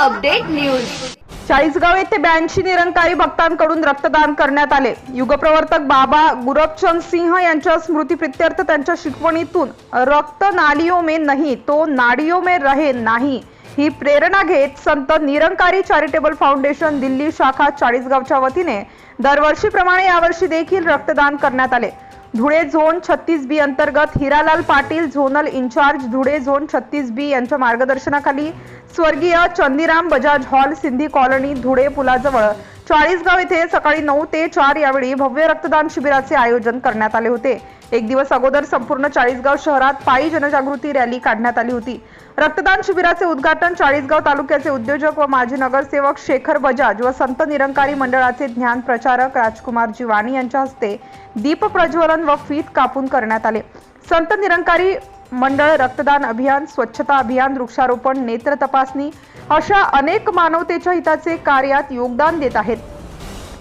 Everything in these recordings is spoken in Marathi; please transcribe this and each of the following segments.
Update news. चाळीसगाव येथे ब्याऐंशी निरंकारी भक्तांकडून रक्तदान करण्यात आले. युगप्रवर्तक बाबा गुरबचंद सिंह यांच्या स्मृतीप्रित्यर्थ त्यांच्या शिकवणीतून रक्त नालियो मे नाही तो नाडियो मे रहे नाही ही प्रेरणा घेत संत निरंकारी चॅरिटेबल फाउंडेशन दिल्ली शाखा चाळीसगावच्या वतीने दरवर्षीप्रमाणे यावर्षी देखील रक्तदान करण्यात आले. धुळे झोन छत्तीस बी अंतर्गत Hiralal Patil zonal in-charge Dhule zone छत्तीस बी यांच्या मार्गदर्शनाखाली स्वर्गीय चंदीराम बजाज हॉल सिंधी कॉलनी धुळे पुलाजवळ. चाळीसगाव येथे सकाळी नऊ ते चार यावेळी भव्य रक्तदान शिबिराचे आयोजन करण्यात आले होते. एक दिवस अगोदर संपूर्ण चाळीसगाव शहरात पायी जनजागृती रॅली काढण्यात आली होती. रक्तदान शिबिराचे उद्घाटन चाळीसगाव तालुक्याचे उद्योजक व माजी नगरसेवक शेखर बजाज व संत निरंकारी मंडळाचे ज्ञान प्रचारक राजकुमार वाणी यांच्या हस्ते दीप प्रज्वलन व फीत कापून करण्यात आले. संत निरंकारी मंडळ रक्तदान अभियान स्वच्छता अभियान वृक्षारोपण नेत्र तपासणी अशा अनेक मानवतेच्या हिताचे कार्यात योगदान देत आहेत.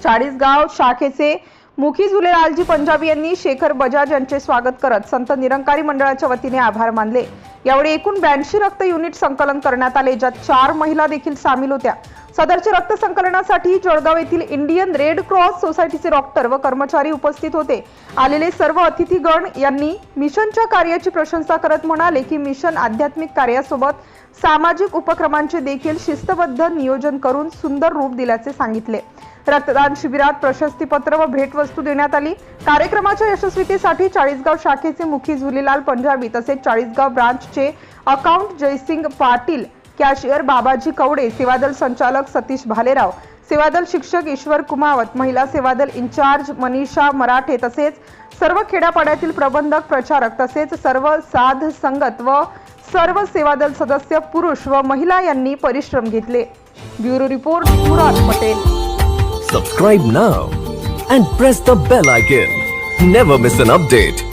चाळीसगाव शाखेचे मुखी झुलेलालजी पंजाबी यांनी शेखर बजाज यांचे स्वागत करत संत निरंकारी मंडळाच्या वतीने आभार मानले. यावेळी एकूण ब्याऐंशी रक्त युनिट संकलन करण्यात आले ज्यात चार महिला देखील सामील होत्या. सदरच्या रक्त संकलनासाठी जळगाव येथील इंडियन रेड क्रॉस सोसायटीचे डॉक्टर व कर्मचारी उपस्थित होते. आलेले सर्व अतिथीगण यांनी मिशनच्या कार्याची प्रशंसा करत म्हणाले की मिशन आध्यात्मिक कार्यासोबत सामाजिक उपक्रमांचे देखील शिस्तबद्ध नियोजन करून सुंदर रूप दिल्याचे सांगितले. रक्तदान शिबिरात प्रशस्तीपत्र व भेटवस्तू देण्यात आली. कार्यक्रमाच्या यशस्वीतेसाठी चाळीसगाव शाखेचे मुखी झुलेलाल पंजाबी तसेच चाळीसगाव ब्रांचचे अकाउंट जयसिंग पाटील कॅशियर बाबाजी कवडे सेवादल संचालक सतीश भालेराव सेवादल शिक्षक ईश्वर कुमावत महिला सेवादल इन्चार्ज मनीषा मराठे तसेच सर्व खेड्यापाड्यातील प्रबंधक प्रचारक तसेच सर्व साध संगत व सर्व सेवादल सदस्य पुरुष व महिला यांनी परिश्रम घेतले. Bureau report Murad Patel. Subscribe now and press the bell icon never miss an update